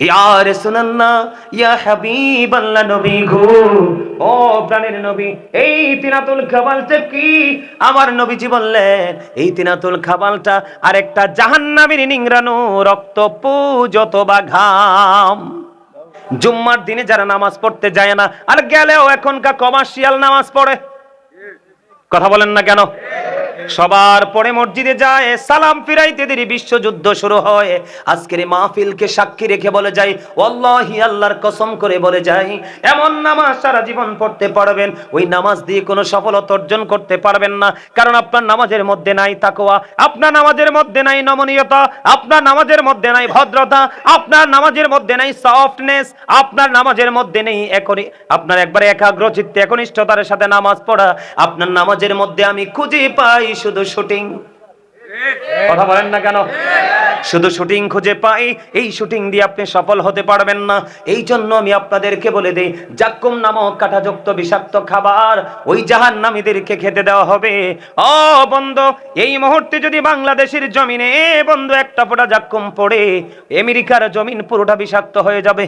ইয়া রাসূলুল্লাহ ইয়া হাবিবাল্লাহ নবী গো। ও প্রাণের নবী, এই তিনাতুল খাবালটা কি? আমার নবীজি বললেন, এই তিনাতুল খাবালটা আরেকটা জাহান্নামীর নিংরানো রক্ত পুজত বা ঘাম জুম্মার দিনে যারা নামাজ পড়তে যায় না, আর গেলেও এখনকার কমার্শিয়াল নামাজ পড়ে। কথা বলেন না কেন? সবার পরে মসজিদে যায়, সালাম ফিরাইতে দেরি, বিশ্বযুদ্ধ শুরু হয়। আজকের মাহফিলকে সাক্ষী রেখে বলে যাই, ওয়াল্লাহি আল্লাহর কসম করে বলে যাই, এমন নামাজ সারা জীবন পড়তে পারবেন, ওই নামাজ দিয়ে কোনো সফলতা অর্জন করতে পারবেন না। কারণ আপনার নামাজের মধ্যে নাই তাকওয়া, আপনার নামাজের মধ্যে নাই নমনীয়তা, আপনার নামাজের মধ্যে নাই ভদ্রতা, আপনার নামাজের মধ্যে নাই সফটনেস আপনার নামাজের মধ্যে নেই একরি আপনার একবার একাগ্র চিত্তে একনিষ্ঠতার সাথে নামাজ পড়া, আপনার নামাজের মধ্যে আমি খুঁজে পাই শুধু শুটিং। কথা বলেন না কেন? শুধু শুটিং খুঁজে পাই, এই শুটিং দিয়ে আপনি সফল হতে পারবেন না। এই জন্য আমি আপনাদেরকে বলে দেই, জাক্কুম নামক কাঁটাযুক্ত বিষাক্ত খাবার ওই জাহান নামীদেরকে খেতে দেওয়া হবে। ও বন্ধু, এই মুহূর্তে যদি বাংলাদেশের জমিনে বন্ধু একটা ফোঁটা জাক্কুম পড়ে, আমেরিকার জমিন পুরোটা বিষাক্ত হয়ে যাবে।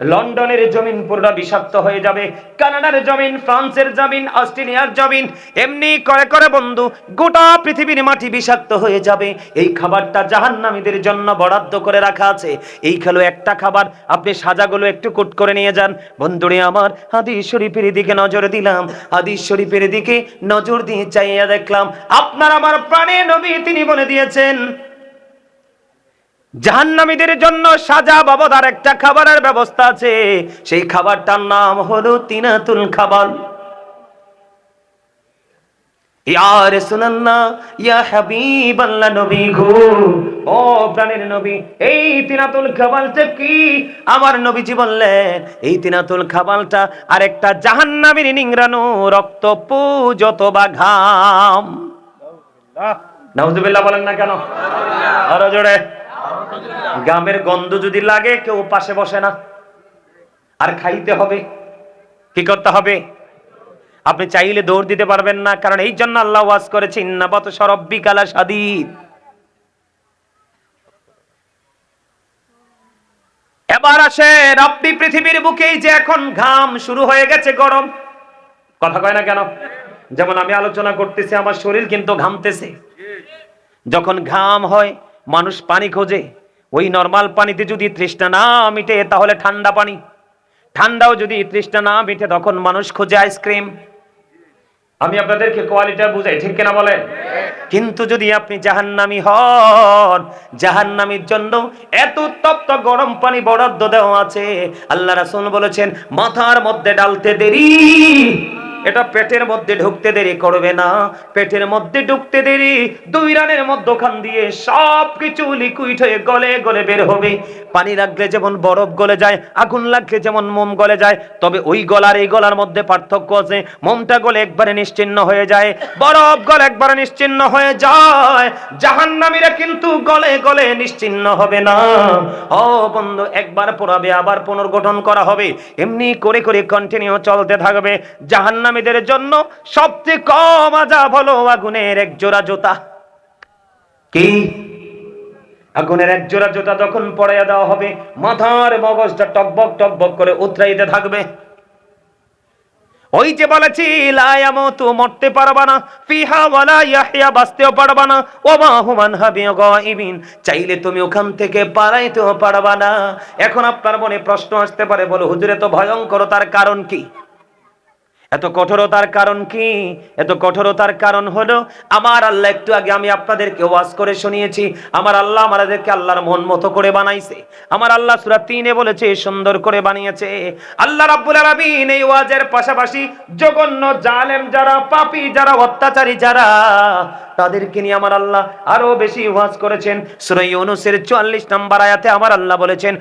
লন্ডনের জমিন পুরোটা বিষাক্ত হয়ে যাবে, কানাডার জমিন, ফ্রান্সের জমিন, অস্ট্রেলিয়ার জমিন, এমনি করে করে বন্ধু, গোটা পৃথিবীর মাটি বিষাক্ত হয়ে যাবে। এই খাবারটা জাহান্নামীদের জন্য বরাদ্দ করে রাখা আছে। এই খেলো একটা খাবার, আপনি সাজাগুলো একটু কুট করে নিয়ে যান। বন্ধুরে আমার, হাদিস শরীফের দিকে নজর দিলাম। হাদিস শরীফের দিকে নজর দিয়ে চাইয়া দেখলাম, আপনার আমার প্রাণে নবী তিনি বলে দিয়েছেন জাহান্নামীদের জন্য সাজা বাবদার একটা খাবারের ব্যবস্থা আছে। সেই খাবারটার নাম হলো তিনাতুল খাবার ইয়া রাসূলুল্লাহ ইয়া হাবিবাল্লাহ নবী গো। ও প্রাণের নবী এই তিনাতুল খাবালটা কি? আমার নবীজি বললেন এই তিনাতুল খাবালটা আরেকটা জাহান্নামীর নিংরানো রক্ত পুজত বা ঘাম। নাউজুবিল্লাহ বলেন না কেন? আরও জোরে। গামের গন্ধ যদি লাগে, কেউ পাশে বসে না। আর খাইতে হবে। কি করতে হবে? আপনি চাইলে দৌড় দিতে পারবেন না, কারণ এই জন্য আল্লাহ ওয়াজ করেছে, ইন্নাবত সরব্বি কালা সাদিদ এবার আসেন, আপনি পৃথিবীর বুকেই যে এখন ঘাম শুরু হয়ে গেছে, গরম। কথা কয় না কেন? যেমন আমি আলোচনা করতেছি, আমার শরীর কিন্তু ঘামতেছে। যখন ঘাম হয় মানুষ পানি খোঁজে। ওই নর্মাল পানিতে যদি তৃষ্ণা না মিটে, তাহলে ঠান্ডা পানি। ঠান্ডাও যদি তৃষ্ণা না মিটে, তখন মানুষ খোঁজে আইসক্রিম আমি আপনাদেরকে কোয়ালিটা বুঝাই, ঠিক কিনা বলেন? কিন্তু যদি আপনি জাহান্নামি হন, জাহান্নামীর জন্য এত তপ্ত গরম পানি বরাদ্দ দেওয়া আছে, আল্লাহ রাসূল বলেছেন, মাথার মধ্যে ডালতে দেরি। এটা পেটের মধ্যে ঢুকতে দেরি করবে না। পেটের মধ্যে ঢুকতে দেরি, দুই রানের মধ্যখান দিয়ে সব কিছু লিকুইড হয়ে গলে গলে বের হবে। পানি লাগলে যেমন বরফ গলে যায়, আগুন লাগলে যেমন মোম গলে যায়, তবে ওই গলার, এই গলার মধ্যে পার্থক্য আছে। মোমটা গলে একবারে নিশ্চিন্ন হয়ে যায়, বরফ গলে একবারে নিশ্চিন্ন হয়ে যায়। জাহান্নামীরা কিন্তু গলে গলে নিশ্চিন্ন হবে না। ও বন্ধু, একবার পোড়াবে, আবার পুনর্গঠন করা হবে। এমনি করে করে কন্টিনিউ চলতে থাকবে। জাহান্নামীদের জন্য সবচেয়ে কম আজাব হলো আগুনের এক জোড়া জুতা। কি? আগুনের এক জোড়া জুতা যখন পড়াইয়া দেওয়া হবে মাথার মগজটা টকবক টকবক করে উতরাইতে থাকবে। ওই যে বলেছি লায়ামতু মরতে পারবা না। ফিহা ওয়ালা ইয়াহইয়া বাঁচতেও পারবা না। ওমা হুমান হাবি গায়বিন চাইলে তুমি ওখান থেকে পালাইতেও পারবা না। এখন আপনার মনে প্রশ্ন আসতে পারে বলো হুজুরে তো ভয়ঙ্কর তার কারণ কি? এত কঠোরতার কারণ কি? এত কঠোরতার কারণ হলো, আমার আল্লাহ একটু আগে আমি আপনাদেরকে ওয়াজ করে শুনিয়েছি, আমার আল্লাহ আমাদেরকে আল্লাহর মন মতো করে বানাইছে। আমার আল্লাহ সুরা তিনে বলেছে সুন্দর করে বানিয়েছে। আল্লাহ রাব্বুল আলামিন এই ওয়াজের পাশাপাশি জঘন্য জালেম যারা, পাপী যারা, অত্যাচারী যারা তাদেরকে নিয়ে আমার আল্লাহ আরও বেশি ওয়াজ করেছেন। সূরা ইউনূসের 44 নম্বর আয়াতে আমার আল্লাহ বলেছেন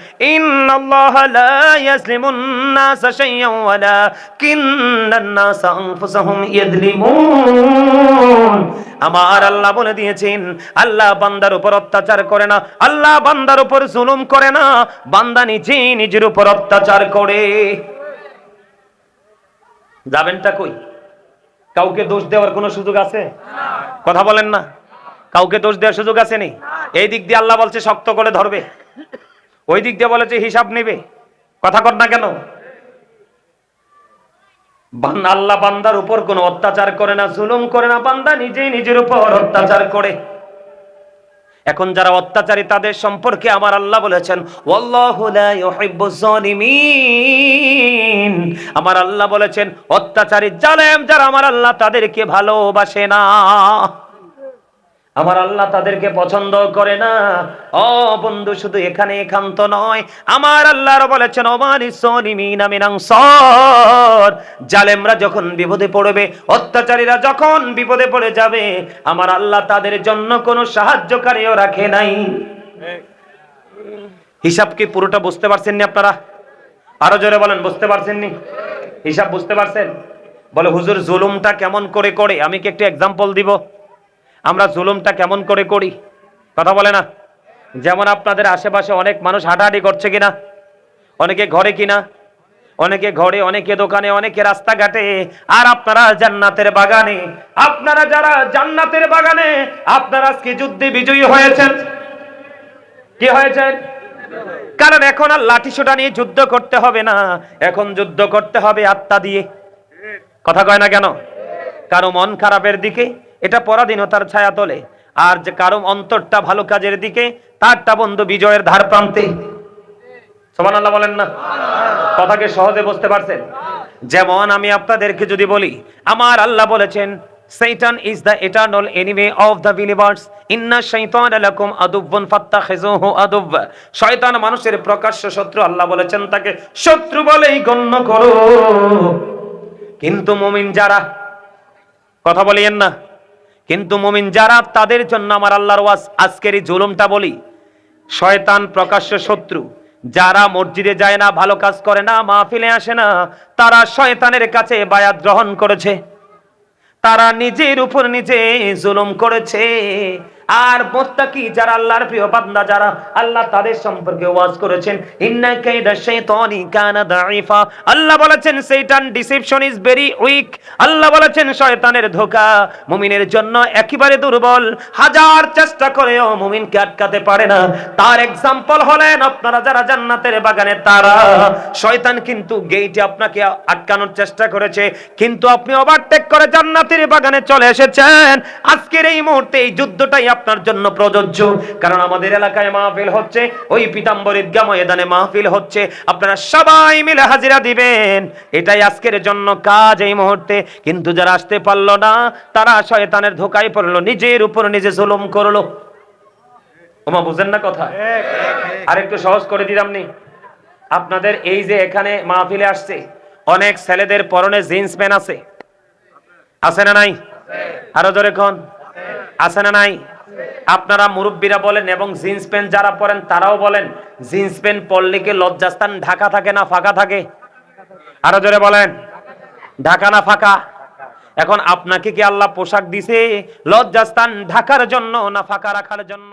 আমার আল্লাহ বলে দিয়েছেন, আল্লাহ বান্দার উপর অত্যাচার করে না, আল্লাহ বান্দার উপর জুলুম করে না, বান্দা নিজে নিজের উপর অত্যাচার করে। যাবেনটা কই? কাউকে দোষ দেওয়ার কোনো সুযোগ আছে? কথা বলেন না। কাউকে দোষ দেওয়ার সুযোগ আছে নি এই দিক দিয়ে আল্লাহ বলছে শক্ত করে ধরবে। ওই দিক দিয়ে বলেছে হিসাব নেবে। কথা কর না কেন? আল্লাহ বান্দার উপর কোনো অত্যাচার করে না, জুলুম করে না, বান্দা নিজেই নিজের উপর অত্যাচার করে। এখন যারা অত্যাচারী তাদের সম্পর্কে আমার আল্লাহ বলেছেন আমার আল্লাহ বলেছেন, অত্যাচারী জালেম যারা আমার আল্লাহ তাদেরকে ভালোবাসে না। আমার আল্লাহ তাদেরকে পছন্দ করে না। ও বন্ধু, শুধু এখানে একান্ত নয়, আমার আল্লাহর বলেছেন জালেমরা যখন বিপদে পড়বে, অত্যাচারীরা যখন বিপদে পড়ে যাবে, আমার আল্লাহ তাদের জন্য কোনো সাহায্যকারীও রাখে নাই। হিসাব কি পুরোটা বুঝতে পারছেন নি আপনারা? আরও জোরে বলেন, বুঝতে পারছেন নি হিসাব বুঝতে পারছেন? বলে, হুজুর, জুলুমটা কেমন করে করে? আমি কি একটু এক্সাম্পল দিব? আমরা জুলুমটা কেমন করে করি? কথা বলে না? যেমন আপনাদের আশেপাশে অনেক মানুষ হাঁটাহাঁটি করছে কিনা? অনেকে ঘরে কিনা? অনেকে ঘরে, অনেকে দোকানে, অনেকে রাস্তাঘাটে। আর আপনারা জান্নাতের বাগানে। আপনারা যারা জান্নাতের বাগানে, আপনারা আজকে যুদ্ধে বিজয়ী হয়েছেন। কি হয়েছেন? কারণ এখন আর লাঠি সোটা নিয়ে যুদ্ধ করতে হবে না। এখন যুদ্ধ করতে হবে আত্মা দিয়ে। কথা কয় না কেন? কারও মন খারাপের দিকে এটা পরাধীনতার ছায়া তোলে। আর যে কারও অন্তরটা ভালো কাজের দিকে, তারটা বন্ধু বিজয়ের ধার প্রান্তে। বলেন না? কথাকে সহজে বুঝতে পারছেন? যেমন আমি আপনাদেরকে যদি বলি, আমার আল্লাহ বলেছেন, Satan is the eternal enemy of the believers. আদুব্ব শয়তান মানুষের প্রকাশ্য শত্রু, আল্লাহ বলেছেন, তাকে শত্রু বলেই গণ্য করো। কিন্তু মুমিন যারা, কথা বলিয়েন না? কিন্তু মুমিন যারা, তাদের জন্য আমার আল্লাহর ওয়াজ আজকের এই জুলুমটা বলি। শয়তান প্রকাশ্য শত্রু, যারা মসজিদে যায় না, ভালো কাজ করে না, মাহফিলে আসে না, তারা শয়তানের কাছে বায়াত গ্রহণ করেছে। তারা নিজের উপর নিজে জুলুম করেছে। আর মোত্তাকি যারা আল্লাহর প্রিয় বান্দা, যারা আল্লাহ তাদের সম্পর্কে ওয়াজ করেছেন, ইন্না কাইদা শাইতানি কানা দাঈফা। আল্লাহ বলেছেন, শয়তান deception is very weak. Allah বলেছেন, শয়তানের ধোঁকা মুমিনের জন্য একেবারে দুর্বল। হাজার চেষ্টা করেও মুমিনকে আটকাতে পারে না। তার এক্সাম্পল হলেন আপনারা যারা জান্নাতের বাগানে, তারা শয়তান কিন্তু গেইটে আপনাকে আটকানোর চেষ্টা করেছে, কিন্তু আপনি ওভারটেক করে জান্নাতের বাগানে চলে এসেছেন। আজকের এই মুহূর্তে এই যুদ্ধটাই আপনার জন্য প্রযোজ্য। কারণ আমাদের এলাকায় মাহফিল হচ্ছে, ওই পিতাম্বর ঈদগাহ ময়দানে মাহফিল হচ্ছে। আপনারা সবাই মিলে হাজিরা দিবেন। এটাই আজকের জন্য কাজ এই মুহূর্তে। কিন্তু যারা আসতে পারল না, তারা শয়তানের ধোকায় পড়ল, নিজের উপর নিজে জুলুম করল। ওমা, বুঝেন না কথা? আর একটু সহজ করে দিলাম নি আপনাদের এই যে এখানে মাহফিলে আসছে, অনেক ছেলেদের পরনে জিন্স প্যান্ট আছে। আছে না নাই? আরও জোরে কোন? আছে না নাই? আপনারা মুরব্বীরা বলেন এবং জিন্স প্যান্ট যারা পরেন তারাও বলেন, জিন্স প্যান্ট পরলে কি লজ্জাস্থান ঢাকা থাকে না ফাঁকা থাকে? আরও জোরে বলেন, ঢাকা না ফাঁকা? এখন আপনাকে কি আল্লাহ পোশাক দিছে? লজ্জাস্থান ঢাকার জন্য না ফাঁকা রাখার জন্য?